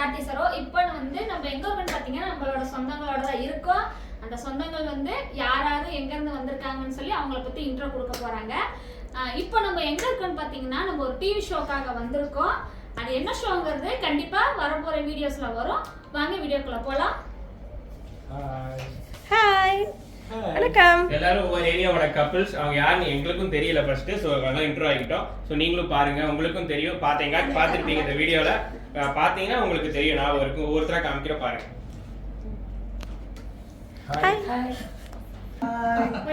கார்த்தி சரோ இப்போ வந்து நம்ம எங்க இருக்கோம்னு பாத்தீங்கன்னா நம்மளோட சொந்தங்களோட தான் இருக்கோம். அந்த சொந்தங்கள் வந்து யாராவது எங்க இருந்து வந்திருக்காங்கன்னு சொல்லி அவங்கள பத்தி இன்ட்ரோ கொடுக்க போறாங்க. இப்போ நம்ம எங்க இருக்கோம்னு பாத்தீங்கன்னா நம்ம ஒரு டிவி ஷோக்காக வந்திருக்கோம். அது என்ன ஷோங்கிறது கண்டிப்பா வரப்போற வீடியோஸ்ல வரும். வாங்க வீடியோக்குள்ள போலாம். ஹாய் வணக்கம். எல்லாரும் ஒவ்வொரு ஏரியாவோட கப்பிள்ஸ் அவங்க யாருன்னு எங்களுக்கும் தெரியல ஃபர்ஸ்ட் ஸோ நல்லா இன்ட்ரோ ஆகிட்டோம். ஸோ நீங்களும் பாருங்க உங்களுக்கும் தெரியும். பார்த்தீங்க பார்த்துருப்பீங்க இந்த வீடியோல அஹ் பார்த்தீங்கன்னா உங்களுக்கு தெரியும் நான் இருக்கும் ஒவ்வொருத்தரா காமிக்கிற பாருங்க. ஹாய்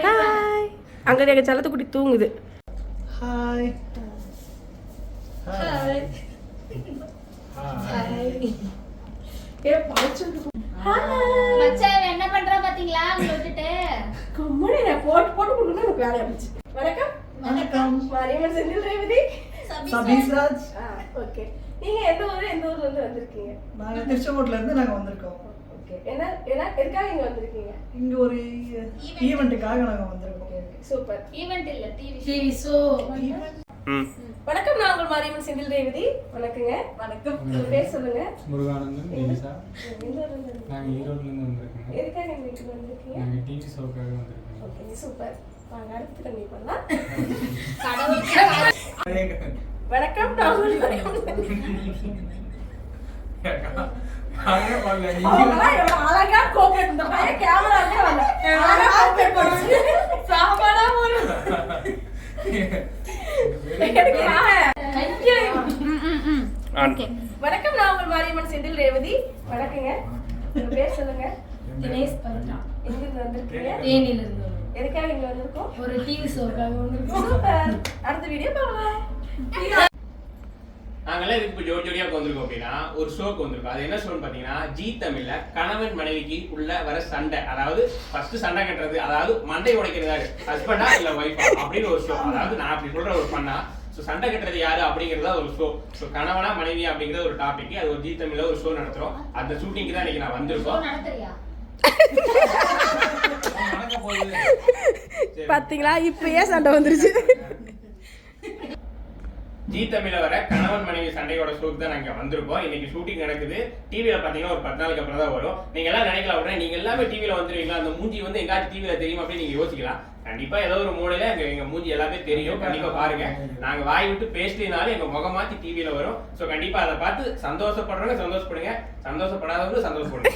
ஹாய் அங்கே எங்கள் செல்லத்துக்குட்டி தூங்குது. ஹாய். மச்சான் என்ன பண்றா பாத்தீங்களா? உங்களை விட்டுட்டு? கம்மனி நான் போட்டு போட்டு கொடுக்கணும் எனக்கு இருந்துச்சு வணக்கம். வணக்கம். செந்தில் ரேவதி. ஓகே நீங்க எந்த ஊர் எந்த ஊர்ல இருந்து வந்திருக்கீங்க? நாங்க திருச்செங்கோட்ல இருந்து நாங்க வந்திருக்கோம். ஓகே. என்ன என்ன எதுக்காக இங்க வந்திருக்கீங்க? இங்க ஒரு ஈவெண்ட்டுக்காக நாங்க வந்திருக்கோம். சூப்பர். ஈவென்ட் இல்ல டிவி டிவி ஷோ வணக்கம் நான் உங்கள் மாரியம்மன் செந்தில் ரேவதி. வணக்கங்க. வணக்கம். பேர் சொல்லுங்க. முருகானந்தன் ஊர்ல இருந்து வந்திருக்கீங்க? எதுக்காக டிவி ஷோக்காக ஓகே சூப்பர். வாங்க அடுத்து கம்மி பண்ணலாம். வணக்கம் நான் எவ்வளவு அழகா கோஆபரேட் இந்த பையன் கேமராவே வரல அழகா கோஆபரேட் பண்ணுச்சு. சாப்பாடா போடு. எனக்கு ஓகே வணக்கம் நான் உங்கள் மாரியம்மன் செந்தில் ரேவதி. வணக்கங்க. உங்க பேர் சொல்லுங்க. தினேஷ் பவித்ரா எங்க இருந்து வந்திருக்கீங்க? தேனியில இருந்து எதுக்காக இங்க வந்திருக்கோம்? ஒரு டிவி ஷோக்காக வந்திருக்கோம். சூப்பர். அடுத்த வீடியோ பார்க்கலாம். நாங்கெல்லாம் இதுக்கு இப்போ ஜோடி ஜோடியாக வந்திருக்கோம் அப்படின்னா ஒரு ஷோக்கு வந்திருக்கோம். அது என்ன ஷோன்னு பார்த்தீங்கன்னா ஜி தமிழ்ல கணவன் மனைவிக்கு உள்ள வர சண்டை. அதாவது ஃபர்ஸ்ட் சண்டை கட்டுறது அதாவது மண்டை உடைக்கிறது ஹஸ்பண்டா இல்ல ஒய்ஃபா அப்படின்னு ஒரு ஷோ அதாவது நான் அப்படி சொல்ற ஒரு பண்ணா ஸோ சண்டை கட்டுறது யாரு அப்படிங்கிறதா ஒரு ஷோ ஸோ கணவனா மனைவியா அப்படிங்கிறது ஒரு டாபிக் அது ஒரு ஜி தமிழ்ல ஒரு ஷோ நடத்துறோம். அந்த ஷூட்டிங்க்கு தான் இன்னைக்கு நான் வந்திருக்கோம். நடத்துறியா பாத்தீங்களா? இப்பயே சண்டை வந்துருச்சு. ஜி தமிழ்ல வர கணவன் மனைவி சண்டையோட ஷோக்கு தான் நாங்கள் வந்திருக்கோம். இன்னைக்கு ஷூட்டிங் நடக்குது. டிவியில் பார்த்தீங்கன்னா ஒரு பத்து நாளுக்கு அப்புறம் தான் வரும். நீங்கள் எல்லாம் நினைக்கலாம் உடனே நீங்க எல்லாமே டிவியில் வந்துருவீங்களா? அந்த மூஞ்சி வந்து எங்காச்சும் டிவியில் தெரியும் அப்படின்னு நீங்க யோசிக்கலாம். கண்டிப்பா ஏதோ ஒரு மூலையில எங்க எங்க மூஞ்சி எல்லாமே தெரியும். கண்டிப்பா. பாருங்க. நாங்க வாய் விட்டு பேசினாலும் எங்க முகம் மாத்தி டிவில வரும். சோ கண்டிப்பா அதை பார்த்து சந்தோஷப்படுறவங்க சந்தோஷப்படுங்க. சந்தோஷப்படாதவங்க சந்தோஷப்படுங்க.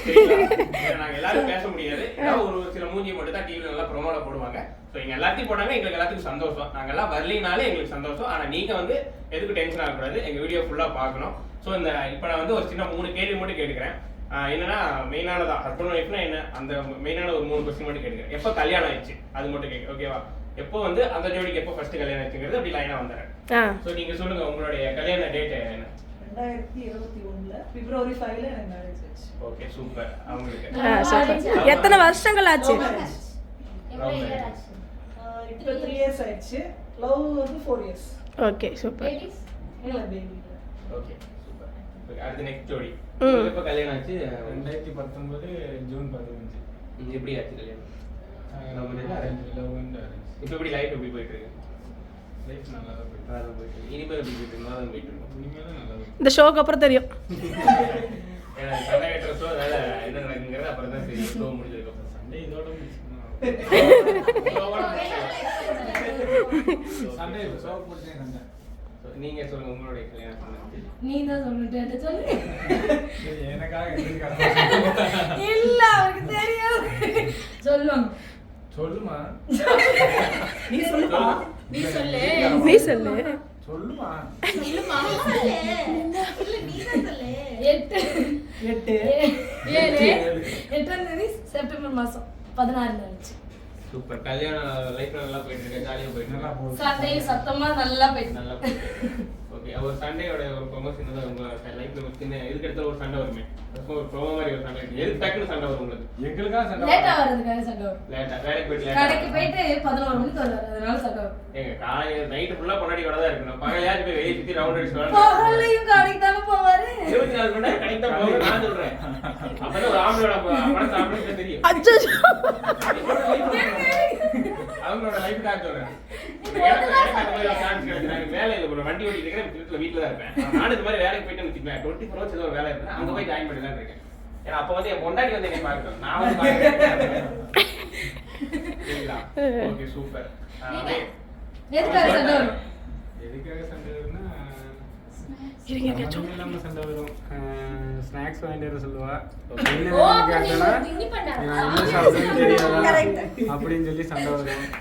நாங்க எல்லாரும் பேச முடியாது. ஏதாவது ஒரு சில மூஞ்சியை மட்டும் தான் டிவில நல்லா ப்ரோமோல போடுவாங்க. ஸோ எங்க எல்லாத்தையும் போட்டாங்க எங்களுக்கு எல்லாத்துக்கும் சந்தோஷம். நாங்க எல்லாம் வரலினாலே எங்களுக்கு சந்தோஷம். ஆனா நீங்க வந்து எதுக்கு டென்ஷன் ஆகக்கூடாது. எங்க வீடியோ ஃபுல்லா பார்க்கணும். ஸோ இந்த இப்போ நான் வந்து ஒரு சின்ன மூணு கேள்வி மட்டும் கேட்டுக்கிறேன். என்னன்னா மெயினானதா ஹஸ்பண்ட் ஒய்ஃப்னா என்ன? அந்த மெயினான ஒரு மூணு கொஸ்டின் மட்டும் கேட்டுக்கிறேன் எப்போ கல்யாணம் ஆயிடுச்சு? அது மட்டும் கேட்க ஓகேவா எப்போ வந்து அந்த ஜோடிக்கு எப்போ ஃபர்ஸ்ட் கல்யாணம் ஆச்சுங்கிறது அப்படி லைனா வந்துடுறேன். ஸோ நீங்க சொல்லுங்க உங்களுடைய கல்யாண டேட் என்ன? ஓகே சூப்பர் அவங்களுக்கு. ஆ, சூப்பர் எத்தனை வருஷங்கள் ஆச்சு? இப்போ த்ரீ இயர்ஸ் ஆயிடுச்சு. லவ் வந்து four years okay super Ladies? இல்ல பேபி ஓகே சூப்பர் ஓகே அடுத்து நெக்ஸ்ட் ஜோடி எப்போ கல்யாணம் ஆச்சு? ரெண்டாயிரத்தி பத்தொன்பது ஜூன் பதினஞ்சு. எப்படி ஆச்சு கல்யாணம்? இப்போ எப்படி லைஃப் எப்படி போயிட்டு இருக்கு. இந்த ஷோக்கு அப்புறம் தெரியும். ஏன்னா சண்டை கட்டுற ஷோ அதனால என்ன நடக்குங்கிறது அப்புறம் தான் தெரியும். ஷோ முடிஞ்சதுக்கு அப்புறம். சண்டே இதோட நீங்க சொல்லுங்க உங்களுடைய கல்யாணம் நீ தான் சொல்லிட்டு சொல்லு. எனக்காக இல்ல அவருக்கு தெரியும் சொல்லுவாங்க. சொல்லுமா? நீ சொல்லுப்பா நீ சொல்லு. நீ சொல்லு. சொல்லுமா? எட்டு. எட்டு. ஏழு. எட்டாம் தேதி செப்டம்பர் மாசம். பதினாறு இருந்துச்சு. சூப்பர். கல்யாணம் லைஃப்ல நல்லா போயிட்டு இருக்கு ஜாலியா போயிட்டு நல்லா இருக்கு சத்தமா நல்லா போயிட்டு நல்லா ஓகே ஒரு சண்டையோட ஒரு ப்ரொமோஷன் தான் உங்க லைஃப்ல ஒரு சின்ன இதுக்கு அடுத்த ஒரு சண்டை வருமே. ஒரு ப்ரோமோ மாதிரி ஒரு சண்டை எதுக்கு டக்குனு சண்டை வரும் உங்களுக்கு? எங்களுக்காக சண்டை லேட்டா வராது. வர்றதுக்காக சண்டை வரும். லேட்டா வேலைக்கு போயிட்டு கடைக்கு போயிட்டு பதினோரு மணிக்கு வருவாரு அதனால சண்டை வரும். எங்க காலையில நைட்டு ஃபுல்லா கொண்டாடி வரதா இருக்கணும் பகலையாச்சும் போய் வெளியே சுத்தி ரவுண்ட் அடிச்சு பகல்லையும் கடைக்கு தானே போவாரு? இருபத்தி நாலு மணி நேரம் கடைக்கு தான் போகணும் நான் சொல்றேன். அப்பதான் ஒரு ஆம்பளோட பணத்தை ஆம்பளை தெரியும். அவங்களோட லைஃப்காக சொல்றேன். வேலை இல்லை bro. வண்டி ஓட்டிட்டு இருக்கேன் வீட்டுல வீட்டுல தான் இருப்பேன் நானும் இந்த மாதிரி வேலைக்கு போயிட்டு வச்சுக்கேன் டுவெண்ட்டி ஃபோர் ஹவர்ஸ் ஏதோ ஒரு வேலை இருக்கு. அங்க போய் ஜாயின் பண்ணி தான் இருக்கேன். ஏன்னா அப்ப வந்து என் பொண்டாட்டி வந்து என்னை பார்க்கணும் நான் வந்து ஓகே சூப்பர்? எதுக்காக சண்டை வரும்? எதுக்காக சண்டை வரும்னா இருங்க, இல்லாம சண்டை வரும். ஸ்நாக்ஸ் வாங்கிட்டு வர சொல்லுவா. அப்படின்னு சொல்லி சண்டை வரும்.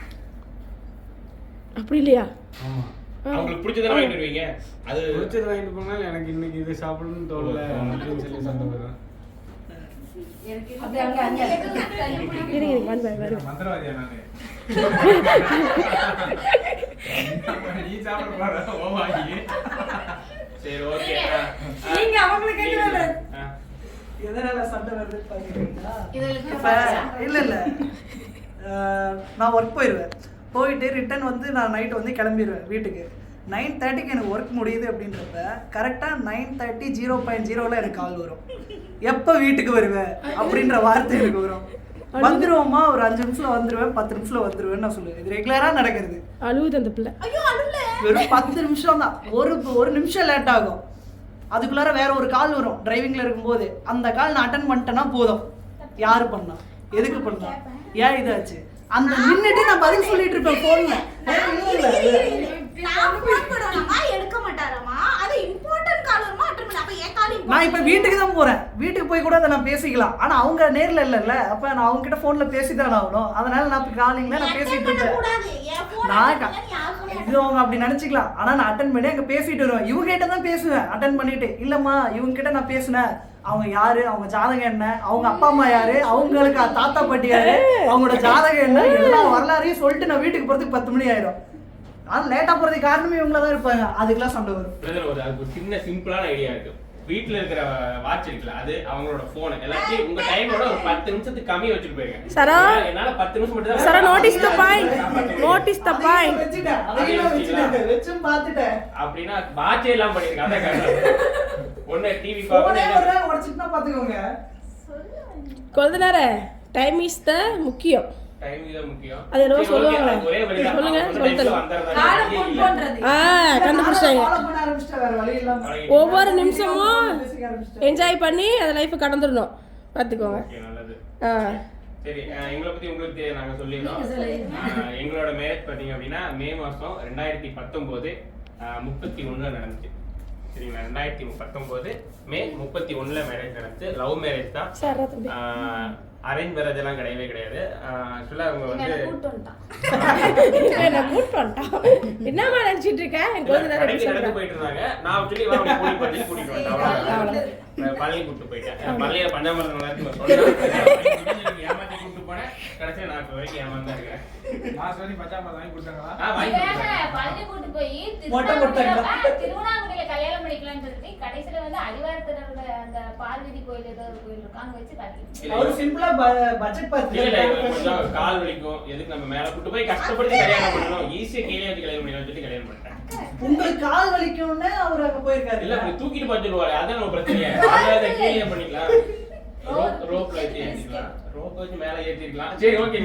அப்படி இல்லையா? ஆமா. அவங்களுக்கு பிடிச்சதெல்லாம் வாங்கிட்டு வருவீங்க? அது பிடிச்சது வாங்கிட்டு போனால் எனக்கு இன்னைக்கு இது சாப்பிடணும்னு தோணல அப்படின்னு சொல்லி சண்டை வரும். மந்திரவாதியா நானு? நீ சாப்பிட போற ஓவாகி சரி ஓகே நீங்க அவங்களை கேட்கறது எதனால சண்டை இல்ல இல்ல. அஹ், நான் ஒர்க் போயிடுவேன் போயிட்டு ரிட்டர்ன் வந்து நான் நைட் வந்து கிளம்பிடுவேன் வீட்டுக்கு. நைன் தேர்ட்டிக்கு எனக்கு ஒர்க் முடியுது அப்படின்றப்ப கரெக்டாக நைன் தேர்ட்டி ஜீரோ பாயிண்ட் ஜீரோவில் எனக்கு கால் வரும். எப்போ வீட்டுக்கு வருவேன் அப்படின்ற வார்த்தை எனக்கு வரும். வந்துருவோமா? ஒரு அஞ்சு நிமிஷத்துல வந்துருவேன் பத்து நிமிஷத்துல வந்துருவேன்னு நான் சொல்லுவேன். இது ரெகுலராக நடக்கிறது. அழுவுது அந்த பிள்ளை. வெறும் பத்து நிமிஷம் தான் ஒரு ஒரு நிமிஷம் லேட் ஆகும். அதுக்குள்ளார வேற ஒரு கால் வரும். டிரைவிங்ல இருக்கும்போது. அந்த கால் நான் அட்டன் பண்ணிட்டேன்னா போதும். யாரு பண்ணா? எதுக்கு பண்ணா? ஏன் இதாச்சு? அந்த நின்னுட்டு நான் பதில் சொல்லிட்டு இருப்பேன் போன்ல எடுக்க மாட்டாராம்மா. அது இம்பார்ட்டன்ட் கால் வருமா? அட்டன் பண்ண. அப்ப என் கால் நான் இப்ப வீட்டுக்கு தான் போறேன். வீட்டுக்கு போய் கூட அதை நான் பேசிக்கலாம். ஆனா அவங்க நேர்ல இல்லைல்ல. அப்ப நான் அவங்க கிட்ட போன்ல பேசிதான் ஆகணும். அதனால நான் இப்ப நான் பேசிட்டு phone நான் இது அவங்க அப்படி நினைச்சுக்கலாம். ஆனா நான் அட்டன் பண்ணி அங்க பேசிட்டு வருவேன். இவங்க கிட்ட தான் பேசுவேன். அட்டன் பண்ணிட்டு. இல்லம்மா இவங்க கிட்ட நான் பேசினேன். அவங்க யாரு? அவங்க ஜாதகம் என்ன? அவங்க அப்பா அம்மா யாரு? அவங்களுக்கு தாத்தா பாட்டி யாரு? அவங்களோட ஜாதகம் என்ன? எல்லா வரலாறையும் சொல்லிட்டு நான் வீட்டுக்கு போறதுக்கு பத்து மணி ஆயிடும். நான் லேட்டா போறதுக்கு காரணமே இவங்கள தான் இருப்பாங்க. அதுக்கெல்லாம் சண்டை வரும். பிரதர் ஒரு அதுக்கு ஒரு சின்ன சிம்பிளான ஐடியா இருக்கு. வீட்ல இருக்கிற வாட்ச் இருக்குல்ல அது அவங்களோட போன் எல்லாத்தையும் உங்க டைமோட ஒரு பத்து நிமிஷத்துக்கு கம்மியா வச்சுட்டு போயிருங்க. சரா? என்னால- பத்து நிமிஷம் மட்டும் தான் சரா the point. Notice the அதையும் point. வச்சுட்டேன். அதையும் வச்சுட்டேன். வச்சும் பார்த்துட்டேன் அப்படின்னா வாட்சே எல்லாம் பண்ணிருக்கேன் அதான் காரணம் ஒண்ணு டிவி ஒரு பார்க்கணும் நாள் உடச்சுட்டுனா பாத்துக்கோங்க. கொழுந்தனார டைம் இஸ் த முக்கியம். அது என்னவோ சொல்லுவாங்க. சொல்லுங்க, அந்த சொல்லு timeல தரேன். வந்துடுறதா காலை வழியே phone இல்ல. பண்றது. ஆ. ஒவ்வொரு நிமிஷமும் என்ஜாய் பண்ணி அந்த லைஃப்பை கடந்துடணும். பார்த்துக்கோங்க. ஆ. சரி எங்களை பத்தி உங்களுக்கு நாங்க சொல்லியிருந்தோம் எங்களோட மேரேஜ் பாத்தீங்க அப்படின்னா மே மாசம் ரெண்டாயிரத்தி பத்தொன்பது முப்பத்தி ஒண்ணுல நடந்துச்சு. சரிங்களா? ரெண்டாயிரத்தி பத்தொன்பது மே முப்பத்தி ஒண்ணுல மேரேஜ் நடந்துச்சு. லவ் மேரேஜ் தான். அரேஞ்ச் மேரேஜ் எல்லாம் கிடையவே கிடையாது. ஆக்சுவலா அவங்க வந்து கூட்டு வந்துட்டான். என்ன கூட்டு வந்துட்டான். என்னம்மா நினைச்சிட்டு இருக்க? என் கொழுந்தனார கடைக்கு எப்படி நடந்து சொல்றேன் போயிட்டு இருந்தாங்க. நான் சொல்லி வா உன்னை கூட்டிட்டு. நான் பழனி கூட்டிட்டு போயிட்டேன். நான் பழனியில கடைசியா நான் இப்ப வரைக்கும் ஏமாந்து தான் இருக்கிறேன் லாஸ்ட் வரைக்கும் பச்சாமா வாங்கி கொடுத்தாங்களா? ஆ, வாங்கி இவன் கொடுத்தாங்க. பழனி கூட்டு போய் மொட்டை திருவண்ணாமலையில போட்டாங்களா? ஆ, திருவண்ணாமலையில கல்யாணம் பண்ணிக்கலாம்னு சொல்லி கடைசியில வந்து அடிவாரத்துல அந்த பார்வதி கோயில் ஏதோ ஒரு கோயில் இருக்கு அங்க வச்சு கட்டி இல்ல, அவரு சிம்பிளா பட்ஜெட் பார்த்து கால் வலிக்கும். எதுக்கு நம்ம மேல கூட்டு போய் கஷ்டப்பட்டு கல்யாணம் பண்ணணும்? ஈஸியா கீழே வச்சு கல்யாணம் பண்ணி சொல்லி கல்யாணம் பண்ணிட்டேன். உங்களுக்கு கால் வலிக்கும்னு அவர் அங்க போயிருக்காரு. இல்ல தூக்கிட்டு பார்த்துருவாரு அதான் நம்ம பிரச்சனையா. பண்ணிக்கலாம். ரோப் ரோப்ல வச்சு ஏத்திக்கலாம் ரோப் வச்சு மேல ஏத்திக்கலாம் சரி ஓகே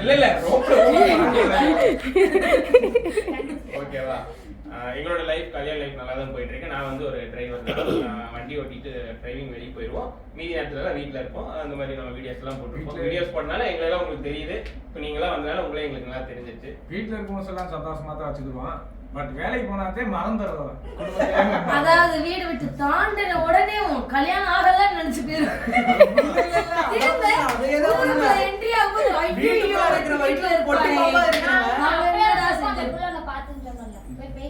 இல்ல இல்ல ரோப்ல ஓகேவா எங்களோட லைஃப் கல்யாண லைஃப் நல்லா தான் போயிட்டு இருக்கு நான் வந்து ஒரு டிரைவர் தான். வண்டி ஓட்டிட்டு டிரைவிங் வெளியே போயிடுவோம் மீதி நேரத்துல தான் வீட்ல இருப்போம். அந்த மாதிரி நம்ம வீடியோஸ் எல்லாம் போட்டுருப்போம். வீடியோஸ் போட்டனால எங்களெல்லாம் உங்களுக்கு தெரியுது. இப்போ நீங்களாம் வந்தனால உங்களே எங்களுக்கு நல்லா தெரிஞ்சிச்சு வீட்டுல இருக்கும்போது எல்லாம் சந்தோஷமா தான் வச்சுக்குவான் பட் வேலைக்கு போனாதே மறந்துடுறோம் அதாவது வீடு விட்டு தாண்டின உடனே உன் கல்யாணம் ஆகலன்னு நினைச்சு என்ட்ரி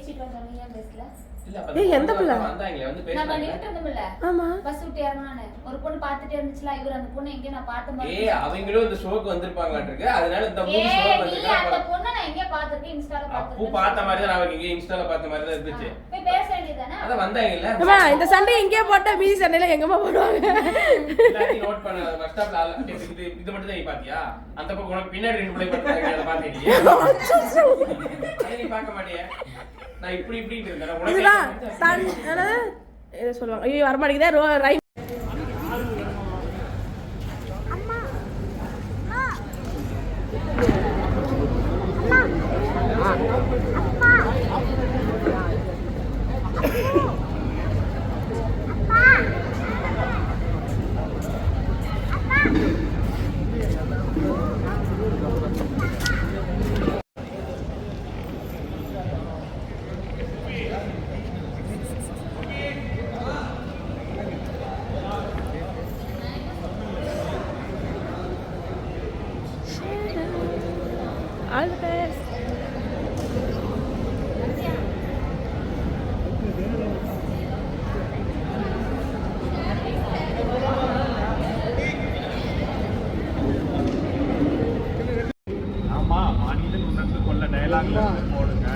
பேசிட்டு வந்தோம், நீ ஏன் பேசல? இல்ல அப்ப ஏய், எந்த பிள்ளை? வந்தாங்களே வந்து நம்ம பேசுறாங்க நின்னுட்டு இருந்தோம்ல, ஆமா. பஸ் விட்டு இறங்குனானே. ஒரு பொண்ணு பார்த்துட்டே இருந்துச்சுல, இவரு அந்த பொண்ணை எங்கேயோ நான் பார்த்த மாதிரி ஏய் அவங்களும் இந்த ஷோக்கு வந்திருப்பாங்களாட்டிருக்கு அதனால இந்த மூணு அந்த பொண்ணை நான் இன்ஸ்டால அப்பு பார்த்திருக்கேன். பார்த்த மாதிரி தான் அவங்க இங்க இன்ஸ்டால பார்த்த மாதிரி தான் இருந்துச்சு. போய் பேச வந்தாங்கல்ல. அம்மா இந்த சண்டை எங்கேயோ போட்டா மீதி சண்டையில எங்கம்மா போடுவாங்க? நோட் பண்ண பஸ் ஸ்டாப்ல இது இது மட்டும் தான் நீ பாத்தியா அந்த பக்கம் உனக்கு பின்னாடி ரெண்டு பிள்ளை அதை பாத்தீங்க அதை நீ பார்க்க மாட்டியா? நான் இப்படி இப்படி இருந்தேன். இதுதான் உனக்கு தன் என்னது இதை சொல்லுவாங்க. ஐயோ வரமாட்டேங்குதே ரோ ரை All கொள்ள போடுங்க.